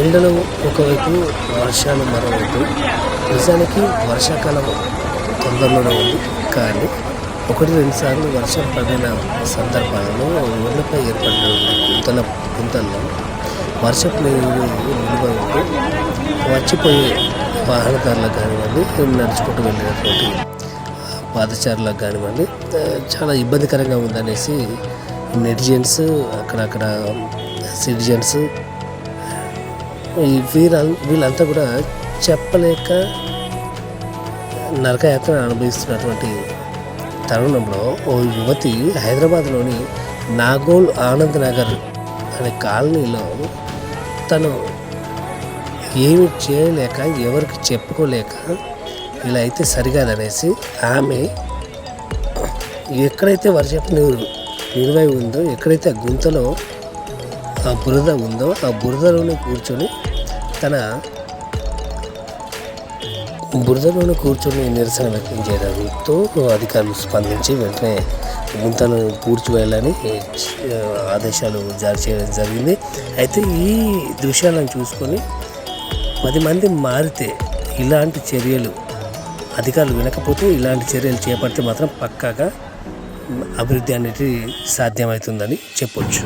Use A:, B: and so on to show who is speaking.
A: ఎండలు ఒకవైపు వర్షాలు మరోవైపు. నిజానికి వర్షాకాలం తొందరలోనే ఉంది. కానీ ఒకటి రెండు సార్లు వర్షం పడిన సందర్భాలలో ఊళ్ళపై ఏర్పడిన గుంతల గుంతల్లో వర్షపు నీరు నిల్వ ఉండి వచ్చిపోయే వాహనదారులకు కానివ్వండి నడుచుకుంటూ వెళ్ళినటువంటి పాదచారులకు కానివ్వండి చాలా ఇబ్బందికరంగా ఉందనేసి నెటిజన్స్ అక్కడక్కడ సిటిజన్స్ వీర వీళ్ళంతా కూడా చెప్పలేక నరకయాత్ర అనుభవిస్తున్నటువంటి తరుణంలో ఓ యువతి హైదరాబాద్లోని నాగోల్ ఆనంద్ నగర్ అనే కాలనీలో తను ఏమి చేయలేక ఎవరికి చెప్పుకోలేక ఇలా అయితే సరికాదనేసి ఆమె ఎక్కడైతే వర్షపు నీరు నిలువై ఉందో ఎక్కడైతే ఆ గుంతలో ఆ బురద ఉందో ఆ బురదలోనే కూర్చొని తన బురదలోనే కూర్చొని నిరసన వ్యక్తం చేయడంతో అధికారులు స్పందించి వెంటనే గుంతను పూడ్చివేయాలని వెళ్ళాలని ఆదేశాలు జారీ చేయడం జరిగింది. అయితే ఈ దృశ్యాలను చూసుకొని పది మంది మారితే ఇలాంటి చర్యలు అధికారులు వినకపోతే ఇలాంటి చర్యలు చేపడితే మాత్రం పక్కాగా అభివృద్ధి అనేది సాధ్యమవుతుందని చెప్పొచ్చు.